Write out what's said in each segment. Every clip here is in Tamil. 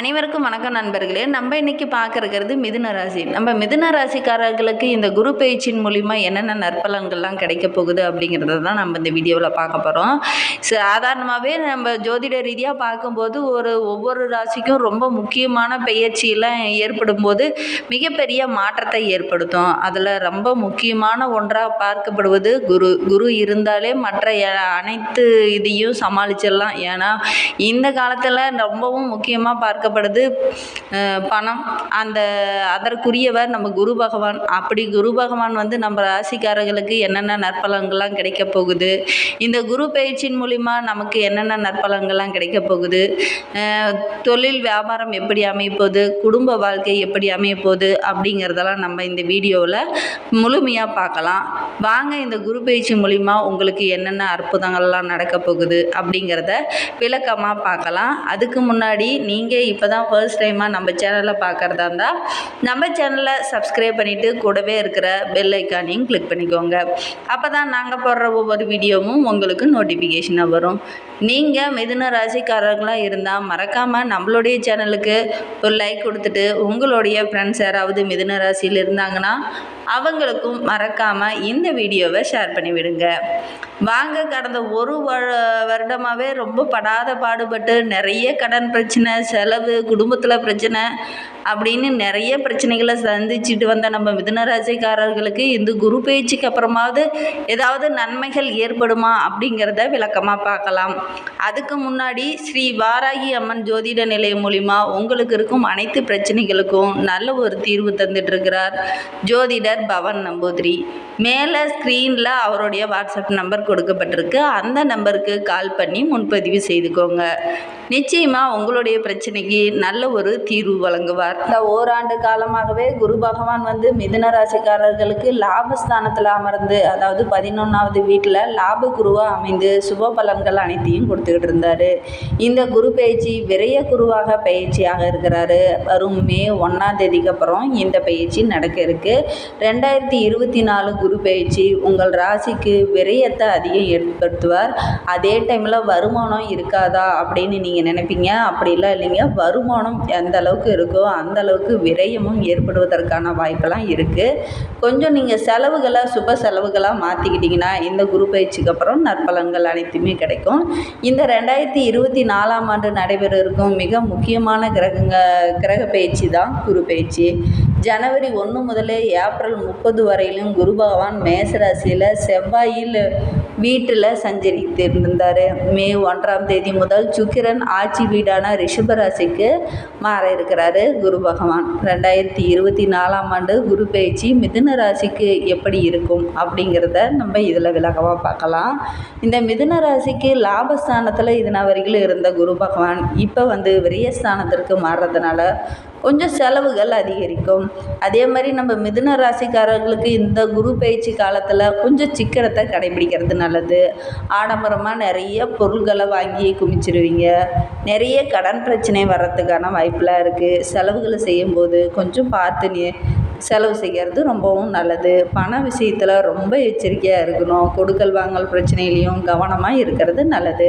அனைவருக்கும் வணக்கம் நண்பர்களே. நம்ம இன்னைக்கு பார்க்கறது மிதுன ராசி. நம்ம மிதுன ராசிக்காரர்களுக்கு இந்த குரு பயிற்சியின் மூலிமா என்னென்ன நற்பலன்கள்லாம் கிடைக்க போகுது அப்படிங்கிறத தான் நம்ம இந்த வீடியோவில் பார்க்க போகிறோம் சாதாரணமாகவே நம்ம ஜோதிட ரீதியாக பார்க்கும்போது ஒரு ஒவ்வொரு ராசிக்கும் ரொம்ப முக்கியமான பயிற்சியெல்லாம் ஏற்படும் போது மிகப்பெரிய மாற்றத்தை ஏற்படுத்தும். அதில் ரொம்ப முக்கியமான ஒன்றாக பார்க்கப்படுவது குரு. குரு இருந்தாலே மற்ற அனைத்து இதையும் சமாளிச்சிடலாம். ஏன்னா இந்த காலத்தில் ரொம்பவும் முக்கியமாக பார்க்க பார்க்கப்படுது பணம். அந்த அதற்குரியவர் நம்ம குரு பகவான். அப்படி குரு பகவான் வந்து நம்ம ராசிக்காரர்களுக்கு என்னென்ன நற்பலன்கள்லாம் கிடைக்க போகுது? இந்த குரு பயிற்சியின் மூலிமா நமக்கு என்னென்ன நற்பலன்கள்லாம் கிடைக்க போகுது? தொழில் வியாபாரம் எப்படி அமையப்போகுது குடும்ப வாழ்க்கை எப்படி அமையப்போகுது அப்படிங்கிறதெல்லாம் நம்ம இந்த வீடியோவில் முழுமையாக பார்க்கலாம். வாங்க இந்த குரு பயிற்சி மூலிமா உங்களுக்கு என்னென்ன அற்புதங்கள்லாம் நடக்க போகுது அப்படிங்கிறத விளக்கமாக பார்க்கலாம். அதுக்கு முன்னாடி நீங்கள் இப்போ தான் ஃபர்ஸ்ட் டைமாக நம்ம சேனலில் பார்க்குறதா இருந்தால் நம்ம சேனலை சப்ஸ்கிரைப் பண்ணிவிட்டு கூடவே இருக்கிற பெல் ஐக்கானையும் கிளிக் பண்ணிக்கோங்க. அப்போ தான் நாங்கள் போடுற ஒவ்வொரு வீடியோவும் உங்களுக்கு நோட்டிஃபிகேஷனாக வரும். நீங்கள் மிதுன ராசிக்காரர்களாக இருந்தால் மறக்காமல் நம்மளுடைய சேனலுக்கு ஒரு லைக் கொடுத்துட்டு உங்களுடைய ஃப்ரெண்ட்ஸ் யாராவது மிதுன ராசியில் இருந்தாங்கன்னா அவங்களுக்கும் மறக்காமல் இந்த வீடியோவை ஷேர் பண்ணிவிடுங்க வாங்க கடந்த ஒரு வ- வருடமாகவே ரொம்ப படாத பாடுபட்டு நிறைய கடன் பிரச்சனை செலவு குடும்பத்தில் பிரச்சனை அப்படின்னு நிறைய பிரச்சனைகளை சந்திச்சுட்டு வந்த நம்ம மிதுனராசிக்காரர்களுக்கு இந்த குரு பயிற்சிக்கு அப்புறமாவது ஏதாவது நன்மைகள் ஏற்படுமா அப்படிங்கிறத விளக்கமாக பார்க்கலாம். அதுக்கு முன்னாடி ஸ்ரீ வாராகி அம்மன் ஜோதிட நிலையம் மூலிமா உங்களுக்கு இருக்கும் அனைத்து பிரச்சனைகளுக்கும் நல்ல ஒரு தீர்வு தந்துட்டுருக்கிறார் ஜோதிடர் பவன் நம்பூதிரி. மேலே ஸ்க்ரீனில் அவருடைய வாட்ஸ்அப் நம்பர் கொடுக்கப்பட்டிருக்கு. அந்த நம்பருக்கு கால் பண்ணி முன்பதிவு செய்துக்கோங்க. நிச்சயமாக உங்களுடைய பிரச்சனைக்கு நல்ல ஒரு தீர்வு வழங்குவார். இந்த ஓராண்டு காலமாகவே குரு பகவான் வந்து மிதுன ராசிக்காரர்களுக்கு லாபஸ்தானத்தில் அமர்ந்து அதாவது பதினொன்றாவது வீட்டில் லாப குருவாக அமைந்து சுப பலன்கள் அனைத்தையும் கொடுத்துக்கிட்டு இருந்தார். இந்த குரு பயிற்சி விரய குருவாக பயிற்சியாக இருக்கிறாரு. வரும் மே ஒன்றாம் தேதிக்கு அப்புறம் இந்த பயிற்சி நடக்க இருக்கு. ரெண்டாயிரத்தி இருபத்தி நாலு குரு பயிற்சி உங்கள் ராசிக்கு விரயத்தை அதிகம் ஏற்படுத்துவார். அதே டைமில் வருமானம் இருக்காதா அப்படின்னு நீங்கள் நினைப்பீங்க? அப்படிலாம் இல்லைங்க. வருமானம் எந்த அளவுக்கு இருக்கோ அந்த அளவுக்கு விரயமும் ஏற்படுவதற்கான வாய்ப்பெல்லாம் இருக்குது கொஞ்சம் நீங்கள் செலவுகளை சுப செலவுகளாக மாற்றிக்கிட்டிங்கன்னா இந்த குரு பயிற்சிக்கு அப்புறம் நற்பலன்கள் அனைத்துமே கிடைக்கும். இந்த ரெண்டாயிரத்தி இருபத்தி நாலாம் ஆண்டு நடைபெற இருக்கும் மிக முக்கியமான கிரகங்க கிரக பயிற்சி தான் குரு பயிற்சி. ஜனவரி ஒன்று முதலே ஏப்ரல் முப்பது வரையிலும் குரு பகவான் மேசராசியில் செவ்வாயில் வீட்டில் சஞ்சரித்து இருந்தார் மே ஒன்றாம் தேதி முதல் சுக்கிரன் ஆட்சி வீடான ரிஷபராசிக்கு மாற இருக்கிறாரு. குரு பகவான் ரெண்டாயிரத்தி இருபத்தி நாலாம் ஆண்டு குரு பயிற்சி மிதுன ராசிக்கு எப்படி இருக்கும் அப்படிங்கிறத நம்ம இதில் விளக்கமாக பார்க்கலாம். இந்த மிதுன ராசிக்கு லாபஸ்தானத்தில் இதன வரைக்கும் இருந்த குரு பகவான் இப்போ வந்து விரயஸ்தானத்திற்கு மாறுறதுனால கொஞ்சம் செலவுகள் அதிகரிக்கும். அதே மாதிரி நம்ம மிதுன ராசிக்காரர்களுக்கு இந்த குரு பயிற்சி காலத்தில் கொஞ்சம் சிக்கனத்தை கடைபிடிக்கிறது நல்லது. ஆடம்பரமாக நிறைய பொருள்களை வாங்கி குமிச்சிருவீங்க நிறைய கடன் பிரச்சனை வர்றதுக்கான வாய்ப்பெலாம் இருக்குது செலவுகளை செய்யும்போது கொஞ்சம் பார்த்து நீ செலவு செய்கிறது ரொம்பவும் நல்லது. பண விஷயத்தில் ரொம்ப எச்சரிக்கையாக இருக்கணும். கொடுக்கல் வாங்கல் பிரச்சனையிலையும் கவனமாக இருக்கிறது நல்லது.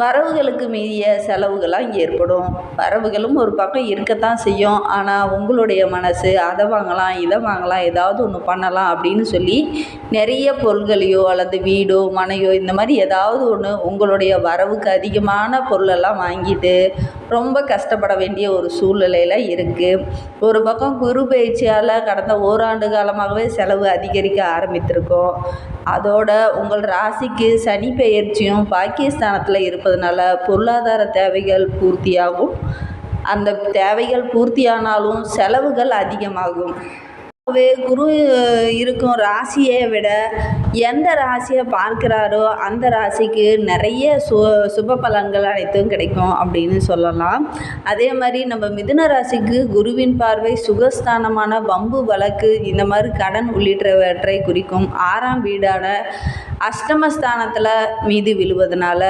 வரவுகளுக்கு மீறிய செலவுகளாக ஏற்படும். வரவுகளும் ஒரு பக்கம் இருக்கத்தான் செய்யும். ஆனால் உங்களுடைய மனசு அதை வாங்கலாம் இதை வாங்கலாம் ஏதாவது ஒன்று பண்ணலாம் அப்படின்னு சொல்லி நிறைய பொருள்களையோ அல்லது வீடோ மனையோ இந்த மாதிரி ஏதாவது ஒன்று உங்களுடைய வரவுக்கு அதிகமான பொருளெல்லாம் வாங்கிட்டு ரொம்ப கஷ்டப்பட வேண்டிய ஒரு சூழ்நிலையில் இருக்குது ஒரு பக்கம் குரு பயிற்சியால் கடந்த ஓராண்டு காலமாகவே செலவு அதிகரிக்க ஆரம்பித்திருக்கோம். அதோட உங்கள் ராசிக்கு சனி பெயர்ச்சியும் பாக்கியஸ்தானத்தில் இருப்பதனால பொருளாதார தேவைகள் பூர்த்தியாகும். அந்த தேவைகள் பூர்த்தியானாலும் செலவுகள் அதிகமாகும். ஆகவே குரு இருக்கும் ராசியை விட எந்த ராசியை பார்க்கிறாரோ அந்த ராசிக்கு நிறைய சு சுப பலன்கள் அனைத்தும் கிடைக்கும் அப்படின்னு சொல்லலாம். அதே மாதிரி நம்ம மிதுன ராசிக்கு குருவின் பார்வை சுகஸ்தானமான வம்பு வழக்கு இந்த மாதிரி கடன் உள்ளிட்டவற்றை குறிக்கும். ஆறாம் வீடான அஷ்டமஸ்தானத்தில் மீது விழுவதனால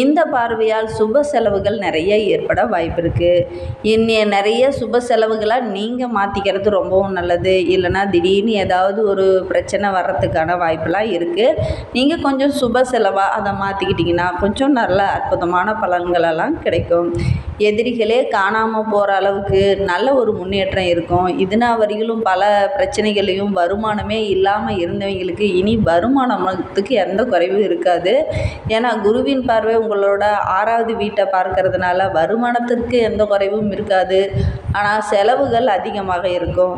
இந்த பார்வையால் சுப செலவுகள் நிறைய ஏற்பட வாய்ப்பு இருக்குது இன்னும் நிறைய சுப செலவுகளை நீங்கள் மாற்றிக்கிறது ரொம்பவும் நல்லது. இல்லைன்னா திடீர்னு ஏதாவது ஒரு பிரச்சனை வர்றதுக்கான வாய்ப்பெல்லாம் இருக்குது நீங்கள் கொஞ்சம் சுப செலவாக அதை மாற்றிக்கிட்டிங்கன்னா கொஞ்சம் நல்ல அற்புதமான பலன்களெல்லாம் கிடைக்கும். எதிரிகளே காணாமல் போகிற அளவுக்கு நல்ல ஒரு முன்னேற்றம் இருக்கும். இதுனா வரையிலும் பல பிரச்சனைகளையும் வருமானமே இல்லாமல் இருந்தவங்களுக்கு இனி வருமானம் வருமானத்துக்கு எந்த குறைவும் இருக்காது. ஏன்னா குருவின் பார்வை உங்களோட ஆறாவது வீட்டை பார்க்கறதுனால வருமானத்திற்கு எந்த குறைவும் இருக்காது. ஆனால் செலவுகள் அதிகமாக இருக்கும்.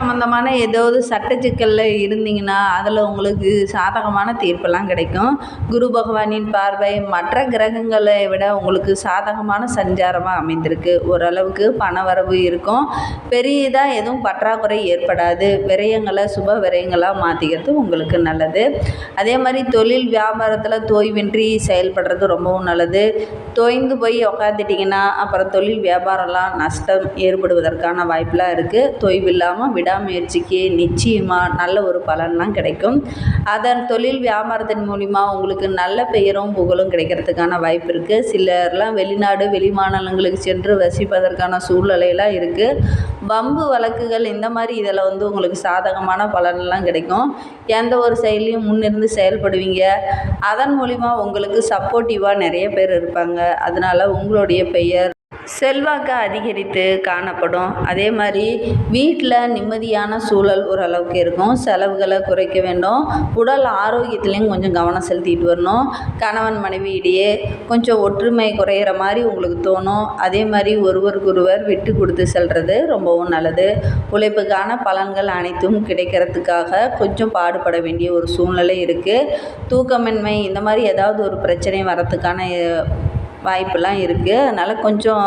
சம்மந்தமான ஏதாவது சட்ட சிக்கலில் இருந்தீங்கன்னா அதில் உங்களுக்கு சாதகமான தீர்ப்பெல்லாம் கிடைக்கும். குரு பகவானின் பார்வை மற்ற கிரகங்களை விட உங்களுக்கு சாதகமான சஞ்சாரமாக அமைந்திருக்கு. ஓரளவுக்கு பண வரவு இருக்கும். பெரியதாக எதுவும் பற்றாக்குறை ஏற்படாது. விரயங்களை சுப விரயங்களாக மாற்றிக்கிறது உங்களுக்கு நல்லது. அதே மாதிரி தொழில் வியாபாரத்தில் தோய்வின்றி செயல்படுறது ரொம்பவும் நல்லது. தொய்ந்து போய் உக்காந்துட்டிங்கன்னா அப்புறம் தொழில் வியாபாரம்லாம் நஷ்டம் ஏற்படுவதற்கான வாய்ப்பெலாம் இருக்குது தொய்வு இல்லாமல் விடாமுயற்சிக்கு நிச்சயமாக நல்ல ஒரு பலன்லாம் கிடைக்கும். அதன் தொழில் வியாபாரத்தின் மூலிமா உங்களுக்கு நல்ல பெயரும் புகழும் கிடைக்கிறதுக்கான வாய்ப்பு இருக்குது சிலர்லாம் வெளிநாடு வெளி மாநிலங்களுக்கு சென்று வசிப்பதற்கான சூழ்நிலையெல்லாம் இருக்குது வம்பு வழக்குகள் இந்த மாதிரி இதில் வந்து உங்களுக்கு சாதகமான பலன்லாம் கிடைக்கும். எந்த ஒரு செயலையும் முன்னிருந்து செயல்படுவீங்க. அதன் மூலிமா உங்களுக்கு சப்போர்ட்டிவாக நிறைய பேர் இருப்பாங்க. அதனால் உங்களுடைய பெயர் செல்வாக்கு அதிகரித்து காணப்படும். அதே மாதிரி வீட்டில் நிம்மதியான சூழல் ஓரளவுக்கு இருக்கும். செலவுகளை குறைக்க வேண்டும். உடல் ஆரோக்கியத்துலேயும் கொஞ்சம் கவனம் செலுத்திட்டு வரணும். கணவன் மனைவி இடையே கொஞ்சம் ஒற்றுமை குறையிற மாதிரி உங்களுக்கு தோணும். அதே மாதிரி ஒருவருக்கொருவர் விட்டு கொடுத்து செல்வது ரொம்பவும் நல்லது. உழைப்புக்கான பலன்கள் அனைத்தும் கிடைக்கிறதுக்காக கொஞ்சம் பாடுபட வேண்டிய ஒரு சூழ்நிலை இருக்குது தூக்கமின்மை இந்த மாதிரி ஏதாவது ஒரு பிரச்சனை வரத்துக்கான வாய்ப்பெல்லாம் இருக்குது அதனால் கொஞ்சம்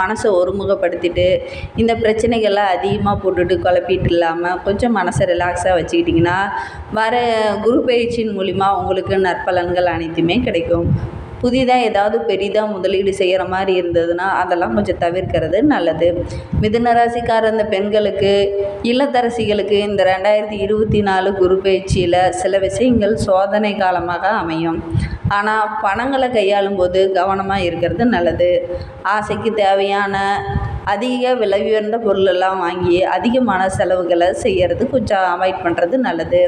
மனசை ஒருமுகப்படுத்திட்டு இந்த பிரச்சனைகள்லாம் அதிகமாக போட்டுட்டு குழப்பிட்டு இல்லாமல் கொஞ்சம் மனசை ரிலாக்ஸாக வச்சுக்கிட்டிங்கன்னா வர குரு பயிற்சியின் மூலிமா உங்களுக்கு நற்பலன்கள் அனைத்துமே கிடைக்கும். புதிதாக ஏதாவது பெரிதாக முதலீடு செய்கிற மாதிரி இருந்ததுன்னா அதெல்லாம் கொஞ்சம் தவிர்க்கிறது நல்லது. மிதுன ராசிக்கார இந்த பெண்களுக்கு இல்லத்தரசிகளுக்கு இந்த ரெண்டாயிரத்தி இருபத்தி நாலு குரு பயிற்சியில் சில விஷயங்கள் சோதனை காலமாக அமையும். ஆனால் பணங்களை கையாளும் போது கவனமாக இருக்கிறது நல்லது. ஆசைக்கு தேவையான அதிக விலை உயர்ந்த பொருளெல்லாம் வாங்கி அதிகமான செலவுகளை செய்கிறது கொஞ்சம் அவாய்ட் பண்ணுறது நல்லது.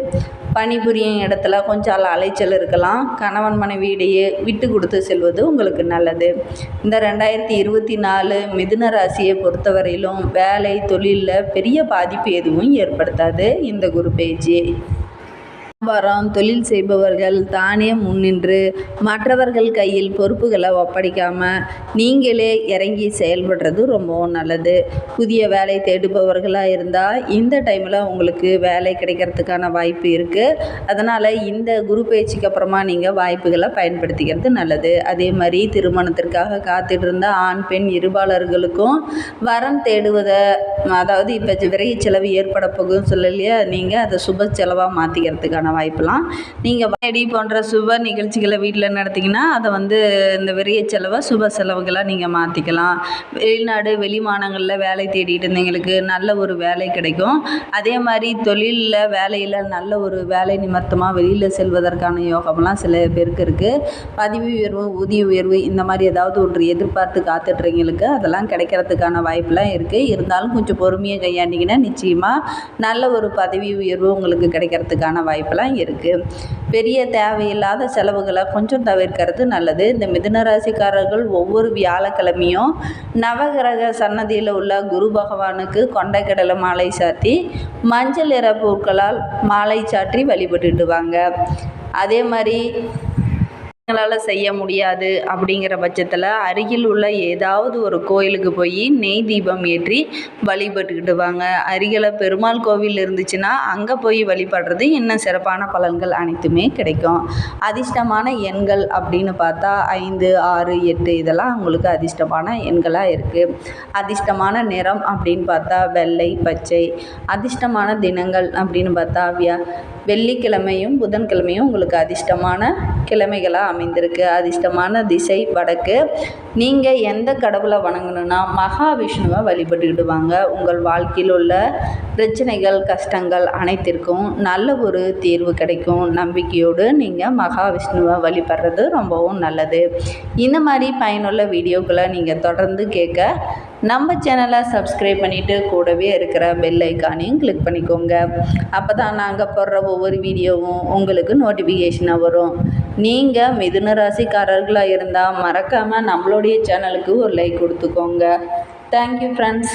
பணிபுரியும் இடத்துல கொஞ்சம் அலைச்சல் இருக்கலாம். கணவன் மனைவியிடையே விட்டு கொடுத்து செல்வது உங்களுக்கு நல்லது. இந்த ரெண்டாயிரத்தி இருபத்தி நாலு மிதுன ராசியை பொறுத்தவரையிலும் வேலை தொழிலில் பெரிய பாதிப்பு எதுவும் ஏற்படுத்தாது. இந்த குரு பேஜி வியாபாரம் தொழில் செய்பவர்கள் தானே முன்னின்று மற்றவர்கள் கையில் பொறுப்புகளை ஒப்படைக்காமல் நீங்களே இறங்கி செயல்படுறது ரொம்பவும் நல்லது. புதிய வேலை தேடுபவர்களாக இருந்தால் இந்த டைமில் உங்களுக்கு வேலை கிடைக்கிறதுக்கான வாய்ப்பு இருக்குது அதனால் இந்த குரு பயிற்சிக்கு அப்புறமா நீங்கள் வாய்ப்புகளை பயன்படுத்திக்கிறது நல்லது. அதே மாதிரி திருமணத்திற்காக காத்துட்டு இருந்த ஆண் பெண் இருபாளர்களுக்கும் வரம் தேடுவதை அதாவது இப்போ விரைவு செலவு ஏற்பட போகுதுன்னு சொல்லலையா? நீங்கள் அதை சுப செலவாக மாற்றிக்கிறதுக்கான வாய்ப்பெல்லாம். நீங்கள் வயடி போன்ற சுப நிகழ்ச்சிகளை வீட்டில் நடத்திங்கன்னா அதை வந்து இந்த விரைய செலவை சுப செலவுகளாக நீங்கள் மாற்றிக்கலாம் வெளிநாடு வெளிமாநங்களில் வேலை தேடிட்டு இருந்தவங்களுக்கு நல்ல ஒரு வேலை கிடைக்கும். அதே மாதிரி தொழிலில் வேலையில் நல்ல ஒரு வேலை நிமித்தமாக வெளியில் செல்வதற்கான யோகம்லாம் சில பேருக்கு இருக்குது பதவி உயர்வு ஊதிய உயர்வு இந்த மாதிரி ஏதாவது ஒன்று எதிர்பார்த்து காத்துட்றவங்களுக்கு அதெல்லாம் கிடைக்கிறதுக்கான வாய்ப்பெலாம் இருக்குது இருந்தாலும் கொஞ்சம் பொறுமையாக கையாண்டிங்கன்னா நிச்சயமாக நல்ல ஒரு பதவி உயர்வு உங்களுக்கு கிடைக்கிறதுக்கான வாய்ப்பெல்லாம் இருக்குது பெரிய தேவையில்லாத செலவுகளை கொஞ்சம் தவிர்க்கிறது நல்லது. இந்த மிதுன ராசிக்காரர்கள் ஒவ்வொரு வியாழக்கிழமையும் நவகிரக சன்னதியில் உள்ள குரு பகவானுக்கு கொண்டைக்கடலை மாலை சாத்தி மஞ்சள் நிற பூக்களால் மாலை சாற்றி வழிபட்டுட்டு வாங்க. அதே மாதிரி எங்களால் செய்ய முடியாது அப்படிங்கிற பட்சத்தில் அருகில் உள்ள ஏதாவது ஒரு கோயிலுக்கு போய் நெய் தீபம் ஏற்றி வழிபட்டுக்கிட்டு வாங்க அருகில் பெருமாள் கோவில் இருந்துச்சுன்னா அங்கே போய் வழிபடுறது இன்னும் சிறப்பான பலன்கள் அனைத்துமே கிடைக்கும். அதிர்ஷ்டமான எண்கள் அப்படின்னு பார்த்தா ஐந்து ஆறு எட்டு இதெல்லாம் உங்களுக்கு அதிர்ஷ்டமான எண்களாக இருக்குது அதிர்ஷ்டமான நிறம் அப்படின்னு பார்த்தா வெள்ளை பச்சை. அதிர்ஷ்டமான தினங்கள் அப்படின்னு பார்த்தா வியா வெள்ளிக்கிழமையும் புதன்கிழமையும் உங்களுக்கு அதிர்ஷ்டமான கிழமைகளாக அமைந்திருக்கு. அதிர்ஷ்டமான திசை வடக்கு. நீங்கள் எந்த கடவுளை வணங்கணுன்னா மகாவிஷ்ணுவை வழிபட்டுக்கிடுவாங்க. உங்கள் வாழ்க்கையில் உள்ள பிரச்சனைகள் கஷ்டங்கள் அனைத்திற்கும் நல்ல ஒரு தீர்வு கிடைக்கும். நம்பிக்கையோடு நீங்கள் மகாவிஷ்ணுவை வழிபடுறது ரொம்பவும் நல்லது. இந்த மாதிரி பயனுள்ள வீடியோக்களை நீங்கள் தொடர்ந்து கேட்க நம்ம சேனலை சப்ஸ்கிரைப் பண்ணிவிட்டு கூடவே இருக்கிற பெல் ஐக்கானையும் கிளிக் பண்ணிக்கோங்க. அப்போ தான் நாங்கள் போடுற ஒவ்வொரு வீடியோவும் உங்களுக்கு நோட்டிஃபிகேஷனாக வரும். நீங்கள் மிதுன ராசிக்காரர்களாக இருந்தால் மறக்காமல் நம்மளுடைய சேனலுக்கு ஒரு லைக் கொடுத்துக்கோங்க. Thank you friends